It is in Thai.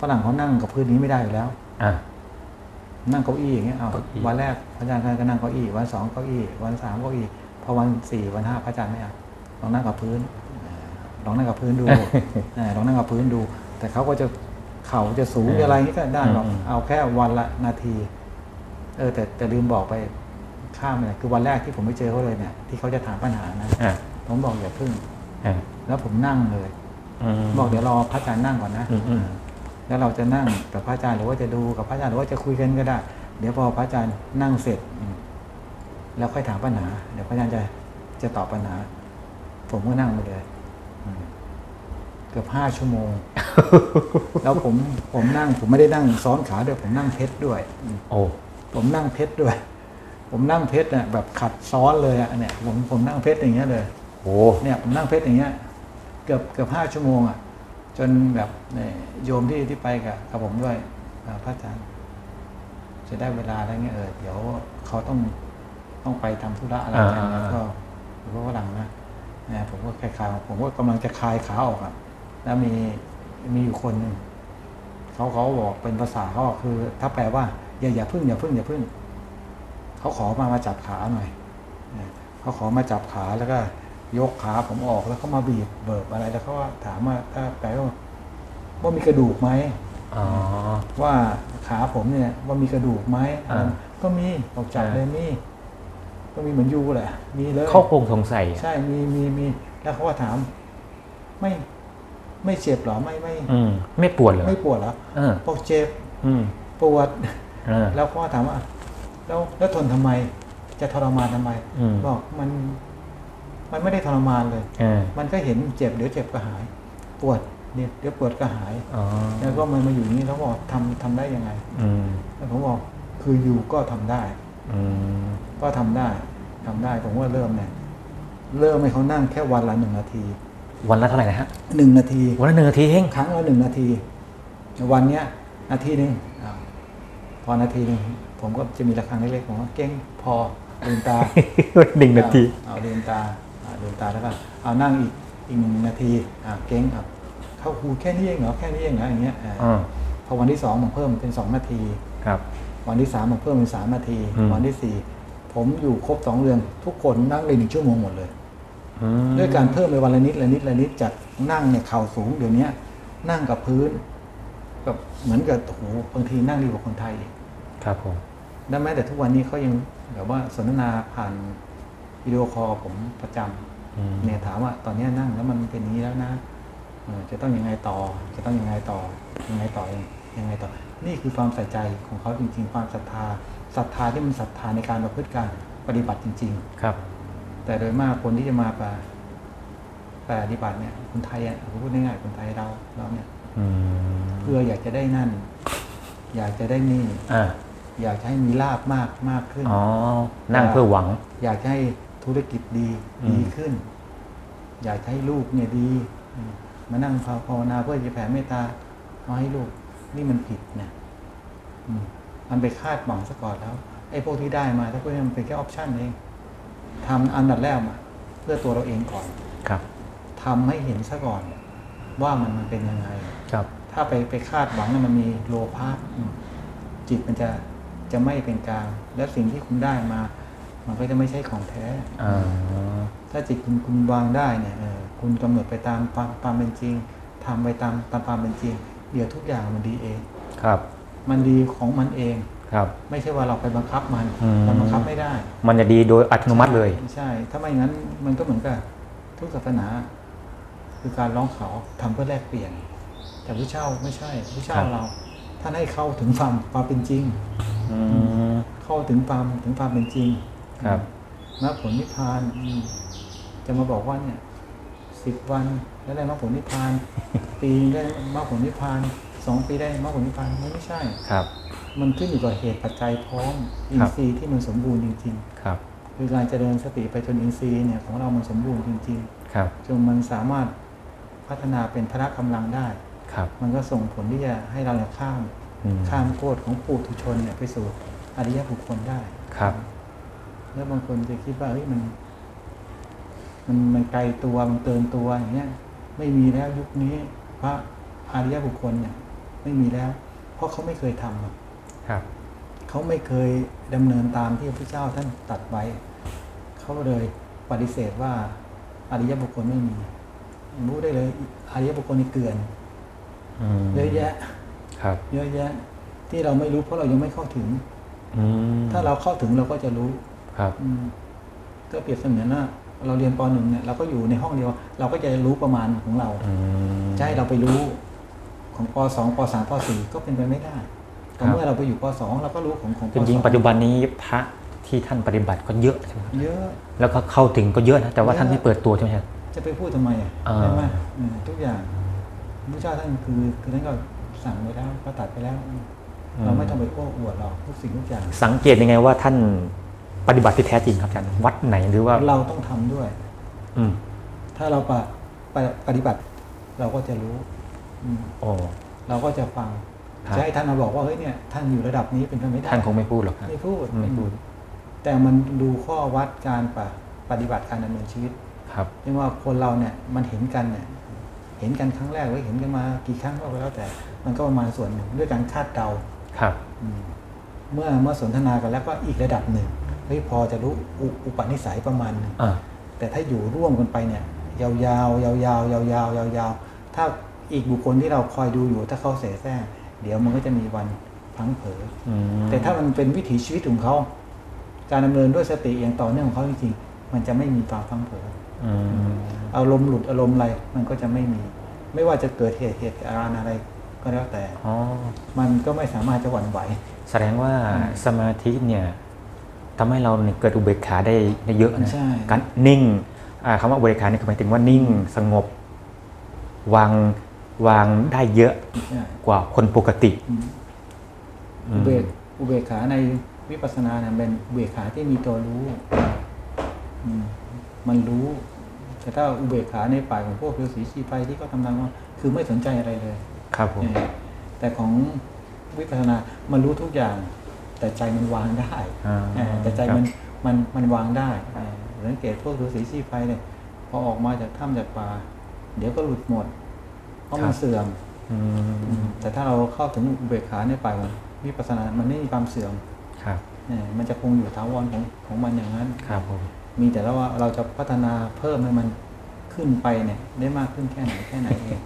ฝรั่งเขานั่งกับพื้นนี้ไม่ได้อยู่แล้ว อ่านั่งเก้าอี้อย่างเงี้ยเอาเก้าอี้ วันแรกพระอาจารย์ก็นั่งเก้าอี้วันสองเก้าอี้วันสามเก้าอี้พอวันสี่วันห้าพระอาจารย์ไม่เอาลองนั่งกับพื้นเออลองนั่งกับพื้นดู เออลองนั่งกับพื้นดู แต่เขาก็จะเข่าจะสูงอะไรอย่างนี้ก็ได้หรอกอืม เอาแค่วันละนาที เออแต่แต่ลืมบอกไปข้ามไปคือวันแรกที่ผมไปเจอเขาเลยเนี่ยที่เขาจะถามปัญหานะอ่าผมบอกอย่าพึ่ง อ่าแล้วผมนั่งเลย อืม บอกเดี๋ยวรอพระอาจารย์นั่งก่อนนะอืมอืม แล้วเราจะนั่งกับพระอาจารย์หรือว่าจะดูกับพระอาจารย์หรือว่าจะคุยกันก็ได้ เดี๋ยวพอพระอาจารย์นั่งเสร็จอืมแล้วค่อยถามปัญหา เดี๋ยวพระอาจารย์จะจะตอบปัญหา ผมก็นั่งไปเลยอืมเกือบห้าชั่วโมง แล้วผมผมนั่ง ผมไม่ได้นั่งซ้อนขาด้วยผมนั่งเพชรด้วยอืมโอ้ผมนั่งเพชรด้วย ผมนั่งเพชรเนี่ยแบบขัดซ้อนเลยอะเนี่ย ผมผมนั่งเพชรอย่างเงี้ยเลยโหเนี่ยผมนั่งเพชรอย่างเงี้ย เกือบเกือบห้าชั่วโมงอะ จนแบบเนี่ยโยมที่ที่ไปกับกับผมด้วยอ่าพระอาจารย์จะได้เวลาแล้วเงี้ยเออเดี๋ยวเขาต้องต้องไปทำธุระอะไรกันแล้วก็ผมก็หลังนะนะผมก็คลายๆผมก็กำลังจะคลายขาออกอะแล้วมีมีอยู่คนหนึ่งเขาเขาบอกเป็นภาษาเขาอะคือ ถ้าแปลว่าอย่าอย่าพึ่งอย่าพึ่งอย่าพึ่งเขาขอมามาจับขาหน่อยนะเขาขอมาจับขาแล้วก็ ยกขาผมออกแล้วเขามาบีบเบิบอะไรแล้วเขาก็ถามว่าถ้าแปลว่าว่ามีกระดูกไหมอ๋อ ว่าขาผมเนี่ยว่ามีกระดูกไหมอ่า ก็มีบอกจับอ่าเลยมี ก็มีเหมือนยูแหละ มีเลย เขาคงสงสัยใช่มีมีมี แล้วเขาก็ถาม ไม่ ไม่เจ็บเหรอไม่ไม่ อืม ไม่ปวดเหรอไม่ปวดเหรอเออบอกเจ็บอืมปวด เออ แล้วเขาก็ถามว่า แล้วแล้วทนทำไม จะทรมานทำไม อืม บอกมัน มันไม่ได้ทรมานเลยเออมันก็เห็นเจ็บเดี๋ยวเจ็บก็หาย ปวดเดี๋ยวเดี๋ยวปวดก็หายอ๋อแล้วก็มันมาอยู่นี่แล้วบอกทำทำได้ยังไงอืมแล้วผมบอกคืออยู่ก็ทำได้อืมก็ทำได้ทำได้ผมว่าเริ่มเนี่ยเริ่มให้เขานั่งแค่วันละหนึ่งนาที วันละเท่าไหร่นะฮะหนึ่งนาที วันละหนึ่งนาทีเองครั้งละหนึ่งนาที วันเนี้ยนาทีหนึ่งอ้าวพอนาทีหนึ่งผมก็จะมีระฆังเล็กๆผมว่าเก้งพอลืมตาหนึ่งนาทีเอาลืมตาอ่า ลืมตาแล้วก็เอานั่งอีกอีกหนึ่งนาทีอ่าเก้งครับเข้าครูแค่นี้เองเหรอแค่นี้เองเหรออย่างเงี้ยอ่าอ่าพอวันที่สองผมเพิ่มเป็นสองนาทีครับ วันที่สามผมเพิ่มเป็นสามนาทีอืมวันที่สี่ผมอยู่ครบสองเดือนทุกคนนั่งเลยหนึ่งชั่วโมงหมดเลยอืมด้วยการเพิ่มไปวันละนิดละนิดละนิดจากนั่งเนี่ยเข่าสูงเดี๋ยวนี้นั่งกับพื้นกับเหมือนกับโอ้โหบางทีนั่งดีกว่าคนไทยอีกครับผมและแม้แต่ทุกวันนี้เขายังแบบว่าสนทนาผ่าน วิดีโอคอลผมประจำอืมเนี่ยถามว่าตอนนี้นั่งแล้วมันเป็นอย่างนี้แล้วนะเออจะต้องยังไงต่อ จะต้องยังไงต่อ ยังไงต่อยังไงต่อ นี่คือความใส่ใจของเขาจริง ๆ ความศรัทธาศรัทธาที่มันศรัทธาในการประพฤติการปฏิบัติจริง ๆ ครับ แต่โดยมากคนที่จะมาปปฏิบัติเนี่ยคนไทยอะผมพูดง่ายๆคนไทยเราเราเนี่ยอืมเพื่ออยากจะได้นั่น อยากจะได้นี่อ่าอยากจะให้มีลาบมากมากขึ้นอ๋อนั่งเพื่อหวัง อยากจะให้ ธุรกิจดีอืมดีขึ้น อยากจะให้ลูกเนี่ยดีอืมมานั่งภาวนาเพื่อจะแผ่เมตตามาให้ลูก นี่มันผิดนะอืมมันไปคาดหวังซะก่อนแล้วไอ้พวกที่ได้มาถ้าพวกนี้มันเป็นแค่ออปชั่นเองทำอันดับแรกมาเพื่อตัวเราเองก่อนครับทำให้เห็นซะก่อน ว่ามันมันเป็นยังไง ครับ ถ้าไปไปคาดหวังเนี่ยมันมีโลภะอืมจิตมันจะจะไม่เป็นกลางและสิ่งที่คุณได้มา มันก็จะไม่ใช่ของแท้อ่าถ้าจิตคุณคุณวางได้เนี่ยเออคุณกำหนดไปตามความความเป็นจริงทำไปตามตามความเป็นจริง เดี๋ยวทุกอย่างมันดีเอง ครับ มันดีของมันเองครับ ไม่ใช่ว่าเราไปบังคับมันอืมมันบังคับไม่ได้ มันจะดีโดยอัตโนมัติเลย ใช่ ถ้าไม่งั้นมันก็เหมือนกับทุกศาสนา คือการร้องเขาทำเพื่อแลกเปลี่ยน แต่พระเจ้าไม่ใช่พระเจ้าครับเราท่านให้เข้าถึงความความเป็นจริงอืมเข้าถึงความถึงความเป็นจริง ครับมรรคผลนิพพานอืมจะมาบอกว่าเนี่ยสิบวันแล้วได้มรรคผลนิพพาน ปีได้มรรคผลนิพพานสองปีได้มรรคผลนิพพานมันไม่ใช่ครับ มันขึ้นอยู่กับเหตุปัจจัยพร้อมอินทรีย์ที่มันสมบูรณ์จริงครับๆคือการเจริญสติไปจนอินทรีย์เนี่ยของเรามันสมบูรณ์จริง ๆ ครับจนมันสามารถพัฒนาเป็นพละกำลังได้ครับมันก็ส่งผลที่จะให้เราเนี่ยข้ามอืมข้ามโคตรของปุถุชนเนี่ยไปสู่อริยบุคคลได้ครับ แล้วบางคนจะคิดว่าเฮ้ยมัน มันมันไกลตัวมันเกินตัวอย่างเงี้ยไม่มีแล้วยุคนี้ พระอริยบุคคลเนี่ย ไม่มีแล้ว เพราะเขาไม่เคยทำอะครับเขาไม่เคยดำเนินตามที่พระเจ้าท่านตรัดไว้เขาเลยปฏิเสธว่าอริยบุคคลไม่มีรู้ได้เลยอริยบุคคลนี่เกลื่อนอืมเยอะแยะครับเยอะแยะ ที่เราไม่รู้เพราะเรายังไม่เข้าถึงอืมถ้าเราเข้าถึงเราก็จะรู้ ครับอืมก็เปรียบเสมือนว่าเราเรียนปหนึ่งเนี่ยเราก็อยู่ในห้องเดียว เราก็จะรู้ประมาณของเราอืมจะให้เราไปรู้ของปสองปสามปสี่ก็เป็นไปไม่ได้ครัแต่บเมื่อเราไปอยู่ปสองเราก็รู้ของของปจริงสอๆปัจจุบันนี้พระที่ท่านปฏิบัติก็เยอะใช่ไหมครับเยอะแล้วก็เข้าถึงก็เยอะนะแต่ว่าท่านเยอะไม่เปิดตัวใช่ไหมครับจะไปพูดทำไมอะอ่าใช่ไหมอืมทุกอย่างพระเจ้าท่านคือคือท่านก็สั่งไปแล้วก็ตัดไปแล้ว เราไม่ต้องไปโอ้อวดหรอกทุกสิ่งทุกอย่าง สังเกตยังไงว่าท่าน ปฏิบัติที่แท้จริงครับอาจารย์วัดไหนหรือว่าเราต้องทำด้วย อืมถ้าเราปะปะปฏิบัติ เราก็จะรู้อืมโอ้เราก็จะฟังครับจะให้ท่านมาบอกว่าเฮ้ยเนี่ยท่านอยู่ระดับนี้เป็นไปไม่ได้ท่านคงไม่พูดหรอกครับไม่พูดไม่พูด แต่มันดูข้อวัดการปะปฏิบัติการดำเนินชีวิต ครับเรียกว่าคนเราเนี่ยมันเห็นกันเนี่ยเห็นกันครั้งแรกไว้เห็นกันมากี่ครั้งก็แล้วแต่ มันก็ประมาณส่วนหนึ่งด้วยการคาดเดาครับอืมเมื่อเมื่อสนทนากันแล้วก็อีกระดับหนึ่ง เฮ้ยพอจะรู้อุอุปนิสัยประมาณหนึ่งอ่าแต่ถ้าอยู่ร่วมกันไปเนี่ยยาวๆยาวๆยาวๆยาวๆยาวๆถ้าอีกบุคคลที่เราคอยดูอยู่ถ้าเขาเสแสร้งเดี๋ยวมันก็จะมีวันพลังเผลออืมแต่ถ้ามันเป็นวิถีชีวิตของเขา การดำเนินด้วยสติอย่างต่อเนื่องของเขาจริงๆมันจะไม่มีความพลังเผลออืมอารมณ์หลุดอารมณ์อะไรมันก็จะไม่มี ไม่ว่าจะเกิดเหตุเหตุการณ์อะไรก็แล้วแต่อ๋อมันก็ไม่สามารถจะหวั่นไหว แสดงว่าสมาธิเนี่ย ทำให้เราเนี่ยเกิดอุเบกขาได้ได้เยอะนะใช่การนิ่งอ่าคำว่าอุเบกขาเนี่ยคือหมายถึงว่านิ่งสงบ วางวางได้เยอะใช่กว่าคนปกติอืมอือุมเบกอุเบกขาในวิปัสสนาเนี่ยเป็นอุเบกขาที่มีตัวรู้อืมมันรู้ แต่ถ้าอุเบกขาในป่ายของพวกฤาษีชีไฟที่เขาทำทางว่า คือไม่สนใจอะไรเลย ครับผมเออแต่ของวิปัสสนามันรู้ทุกอย่าง แต่ใจมันวางได้อ่าเออแต่ใจครับมันมันมันวางได้เออสังเกตพวกฤาษีชีไฟเนี่ยพอออกมาจากถ้ำจากป่า เดี๋ยวก็หลุดหมด เพราะมันเสื่อมอืมแต่ถ้าเราเข้าถึงอุเบกขาในป่ายของวิปัสสนา มันไม่มีความเสื่อมครับเออมันจะคงอยู่ถาวรของของมันอย่างนั้นครับผมมีแต่ว่าเราจะพัฒนาเพิ่มให้มันขึ้นไปเนี่ยได้มากขึ้นแค่ไหนแค่ไหนเอง